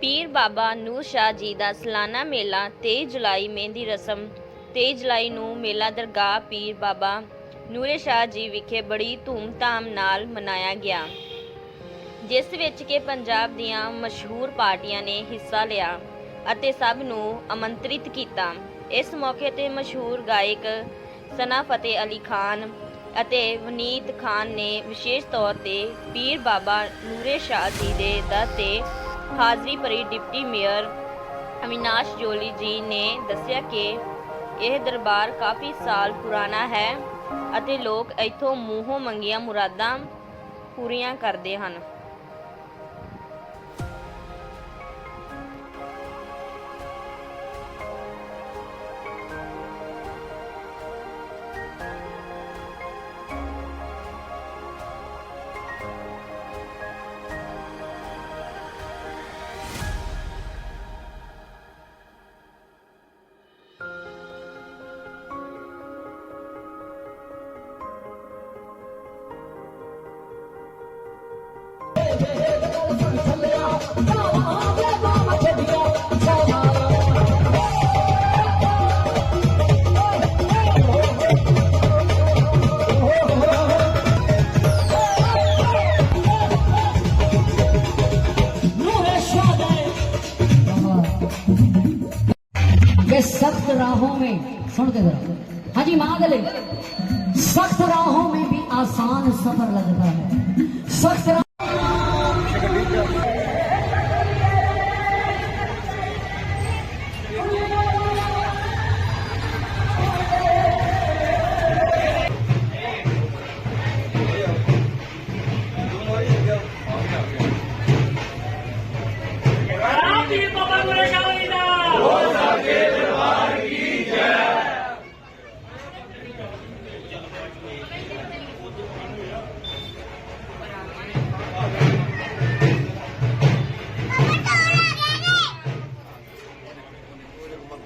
ਪੀਰ ਬਾਬਾ ਨੂਰ ਸ਼ਾਹ ਜੀ ਦਾ ਸਾਲਾਨਾ ਮੇਲਾ 23 ਜੁਲਾਈ ਮਹਿੰਦੀ ਰਸਮ। 23 ਜੁਲਾਈ ਨੂੰ ਮੇਲਾ ਦਰਗਾਹ ਪੀਰ ਬਾਬਾ ਨੂਰੇ ਸ਼ਾਹ ਜੀ ਵਿਖੇ ਬੜੀ ਧੂਮ-ਧਾਮ ਨਾਲ ਮਨਾਇਆ ਗਿਆ। ਜਿਸ ਵਿੱਚ ਕਿ ਪੰਜਾਬ ਦੀਆਂ ਮਸ਼ਹੂਰ ਪਾਰਟੀਆਂ ਨੇ ਹਿੱਸਾ ਲਿਆ ਅਤੇ ਸਭ ਨੂੰ ਆਮੰਤਰਿਤ ਕੀਤਾ। ਇਸ ਮੌਕੇ ਤੇ ਮਸ਼ਹੂਰ ਗਾਇਕ ਸਨਾ ਫਤਿਹ ਅਲੀ ਖਾਨ ਅਤੇ ਵਨੀਤ ਖਾਨ ਨੇ ਵਿਸ਼ੇਸ਼ ਤੌਰ ਤੇ ਪੀਰ ਬਾਬਾ ਨੂਰੇ ਸ਼ਾਹ ਜੀ ਦੇ ਦਰ ਤੇ ਹਾਜ਼ਰੀ ਭਰੀ ਡਿਪਟੀ ਮੇਅਰ ਅਵਿਨਾਸ਼ ਜੋਲੀ ਜੀ ਨੇ ਦੱਸਿਆ ਕਿ ਇਹ ਦਰਬਾਰ ਕਾਫੀ ਸਾਲ ਪੁਰਾਣਾ ਹੈ ਅਤੇ ਲੋਕ ਇੱਥੋਂ ਮੂੰਹੋਂ ਮੰਗੀਆਂ ਮੁਰਾਦਾਂ ਪੂਰੀਆਂ ਕਰਦੇ ਹਨ। सुन के जरा। हाजी मादले सख्त राहों में भी आसान सफ़र लगता है। सख्त राह-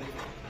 ਬਾਬਾ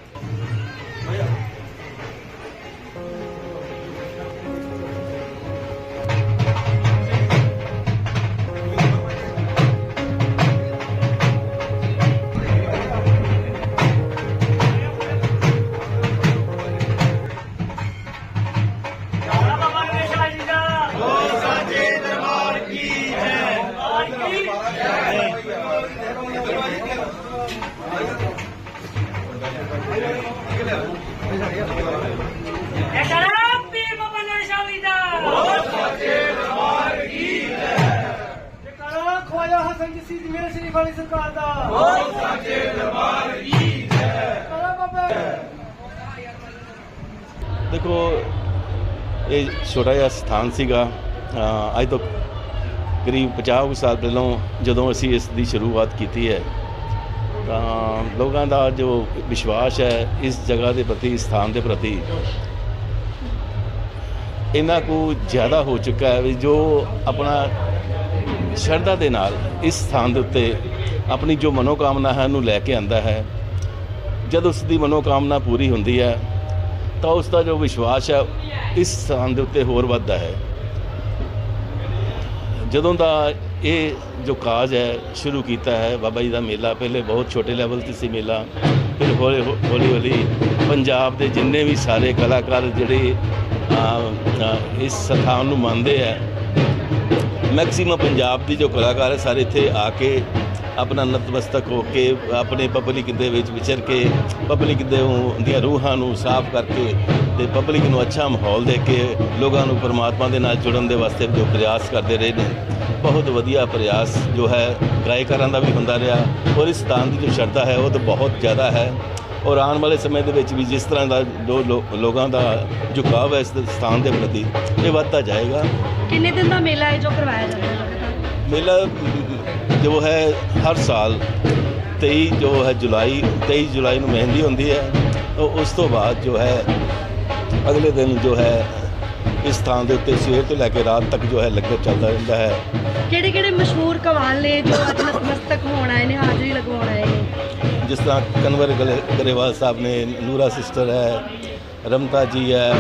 ਦੀ ਮੇਰੇ ਸ਼ਰੀਫ ਵਾਲੀ ਸਰਕਾਰ ਦਾ ਹੋ ਸਾਚੇ ਦਰਬਾਰ ਕੀ ਦੇਖੋ, ਇਹ ਛੋਟਾ ਜਿਹਾ ਸਥਾਨ ਸੀਗਾ। ਅੱਜ ਤੋਂ ਕਰੀਬ 50 ਕੁ ਸਾਲ ਪਹਿਲਾਂ ਜਦੋਂ ਅਸੀਂ ਇਸ ਦੀ ਸ਼ੁਰੂਆਤ ਕੀਤੀ ਹੈ ਤਾਂ ਲੋਕਾਂ ਦਾ ਜੋ ਵਿਸ਼ਵਾਸ ਹੈ ਇਸ ਜਗ੍ਹਾ ਦੇ ਪ੍ਰਤੀ, ਇਸ ਸਥਾਨ ਦੇ ਪ੍ਰਤੀ, ਇੰਨਾ ਕੁ ਜ਼ਿਆਦਾ ਹੋ ਚੁੱਕਾ ਹੈ ਵੀ ਜੋ ਆਪਣਾ ਸ਼ਰਧਾ ਦੇ ਨਾਲ ਇਸ ਸਥਾਨ ਦੇ ਉੱਤੇ ਆਪਣੀ ਜੋ ਮਨੋਕਾਮਨਾ ਹੈ ਉਹਨੂੰ ਲੈ ਕੇ ਆਂਦਾ ਹੈ। ਜਦ ਉਸ ਦੀ ਮਨੋਕਾਮਨਾ ਪੂਰੀ ਹੁੰਦੀ ਹੈ, ਤਾਂ ਉਸ ਦਾ ਜੋ ਵਿਸ਼ਵਾਸ ਹੈ, ਇਸ ਸਥਾਨ ਦੇ ਉੱਤੇ ਹੋਰ ਵੱਧਦਾ ਹੈ। ਜਦੋਂ ਦਾ ਇਹ ਜੋ ਕਾਜ ਹੈ, ਸ਼ੁਰੂ ਕੀਤਾ ਹੈ ਬਾਬਾ ਜੀ ਦਾ ਮੇਲਾ। ਪਹਿਲੇ ਬਹੁਤ ਛੋਟੇ ਲੈਵਲ ਤੇ ਸੀ ਮੇਲਾ। ਫਿਰ ਹੌਲੀ ਹੌਲੀ ਹੌਲੀ ਪੰਜਾਬ ਦੇ ਜਿੰਨੇ ਵੀ ਸਾਰੇ ਕਲਾਕਾਰ ਜਿਹੜੇ ਇਸ ਸਥਾਨ ਨੂੰ ਮੰਨਦੇ ਹੈ ਮੈਕਸਿਮਮ ਪੰਜਾਬ ਦੀ ਜੋ ਕਲਾਕਾਰ ਹੈ, ਸਾਰੇ ਇੱਥੇ ਆ ਕੇ ਆਪਣਾ ਨਤਮਸਤਕ ਹੋ ਕੇ, ਆਪਣੇ ਪਬਲਿਕ ਦੇ ਵਿੱਚ ਵਿਚਰ ਕੇ ਪਬਲਿਕ ਦੇ ਦੀਆਂ ਰੂਹਾਂ ਨੂੰ ਸਾਫ਼ ਕਰਕੇ ਤੇ ਪਬਲਿਕ ਨੂੰ ਅੱਛਾ ਮਾਹੌਲ ਦੇ ਕੇ ਲੋਕਾਂ ਨੂੰ ਪਰਮਾਤਮਾ ਦੇ ਨਾਲ ਜੁੜਨ ਦੇ ਵਾਸਤੇ ਜੋ ਪ੍ਰਯਾਸ ਕਰਦੇ ਰਹੇ ਨੇ। ਬਹੁਤ ਵਧੀਆ ਪ੍ਰਯਾਸ ਜੋ ਹੈ ਗਾਇਕਾਰਾਂ ਦਾ ਵੀ ਹੁੰਦਾ ਰਿਹਾ ਔਰ ਇਸ ਸਥਾਨ ਦੀ ਜੋ ਸ਼ਰਧਾ ਹੈ ਉਹ ਤਾਂ ਬਹੁਤ ਜ਼ਿਆਦਾ ਹੈ। ਔਰ ਆਉਣ ਵਾਲੇ ਸਮੇਂ ਦੇ ਵਿੱਚ ਵੀ ਜਿਸ ਤਰ੍ਹਾਂ ਦਾ ਜੋ ਲੋਕਾਂ ਦਾ ਝੁਕਾਅ ਹੈ ਇਸ ਸਥਾਨ ਦੇ ਪ੍ਰਤੀ ਇਹ ਵੱਧਦਾ ਜਾਏਗਾ। ਕਿੰਨੇ ਦਿਨ ਦਾ ਮੇਲਾ ਹੈ ਜੋ ਕਰਵਾਇਆ ਜਾ ਰਿਹਾ ਹੈ ਲਗਾਤਾਰ? ਮੇਲਾ ਜੋ ਹੈ ਹਰ ਸਾਲ 23 ਜੋ ਹੈ ਜੁਲਾਈ 23 ਜੁਲਾਈ ਨੂੰ ਮਹਿੰਦੀ ਹੁੰਦੀ ਹੈ। ਉਸ ਤੋਂ ਬਾਅਦ ਜੋ ਹੈ ਅਗਲੇ ਦਿਨ ਜੋ ਹੈ ਇਸ ਥਾਂ ਦੇ ਉੱਤੇ ਸਵੇਰ ਤੋਂ ਲੈ ਕੇ ਰਾਤ ਤੱਕ ਜੋ ਹੈ ਲੰਗਰ ਚੱਲਦਾ ਰਹਿੰਦਾ ਹੈ। ਕਿਹੜੇ ਕਿਹੜੇ ਮਸ਼ਹੂਰ ਕਵਾਲ ਨੇ ਜੋ ਅੱਜ ਨਤਮਸਤਕ ਹੋਣ ਆਏ ਨੇ ਹਾਜ਼ਰੀ ਲਗਵਾਉਣ ਆਏ ਨੇ? ਜਿਸ ਤਰ੍ਹਾਂ ਕਨਵਰ ਗਲੇ- ਗਰੇਵਾਲ ਸਾਹਿਬ ਨੇ ਨੂਰਾ ਸਿਸਟਰ ਹੈ ਰਮਤਾ ਜੀ ਹੈ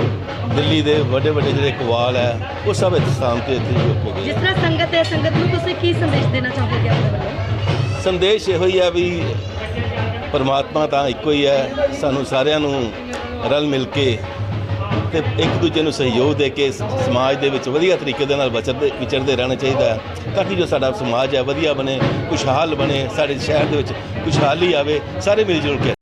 ਦਿੱਲੀ ਦੇ ਵੱਡੇ ਵੱਡੇ ਜਿਹੜੇ ਕਵਾਲ ਹੈ ਉਹ ਸਭ ਇਸ ਸਥਾਨ ਤੇ ਇੱਥੇ ਰੁਕੇ ਗਏ। ਜਿਸ ਤਰ੍ਹਾਂ ਸੰਗਤ ਹੈ ਸੰਗਤ ਨੂੰ ਤੁਸੀਂ ਕੀ ਸੰਦੇਸ਼ ਦੇਣਾ ਚਾਹੋਗੇ ਆਪਣੇ ਵੱਲੋਂ? ਸੰਦੇਸ਼ ਇਹੋ ਹੀ ਹੈ ਵੀ ਪਰਮਾਤਮਾ ਤਾਂ ਇੱਕੋ ਹੀ ਹੈ ਸਾਨੂੰ ਸਾਰਿਆਂ ਨੂੰ ਰਲ ਮਿਲ ਕੇ ਤੇ ਇੱਕ ਦੂਜੇ ਨੂੰ ਸਹਿਯੋਗ ਦੇ ਕੇ ਸਮਾਜ ਦੇ ਵਿੱਚ ਵਧੀਆ ਤਰੀਕੇ ਦੇ ਨਾਲ ਵਿਚਰਦੇ ਵਿਚਰਦੇ ਰਹਿਣਾ ਚਾਹੀਦਾ ਹੈ। ਤਾਂ ਕਿ ਜੋ ਸਾਡਾ ਸਮਾਜ ਹੈ, ਵਧੀਆ ਬਣੇ, ਖੁਸ਼ਹਾਲ ਬਣੇ, ਸਾਡੇ ਸ਼ਹਿਰ ਦੇ ਵਿੱਚ ਖੁਸ਼ਹਾਲੀ ਆਵੇ, ਸਾਰੇ ਮਿਲ ਜੁਲ ਕੇ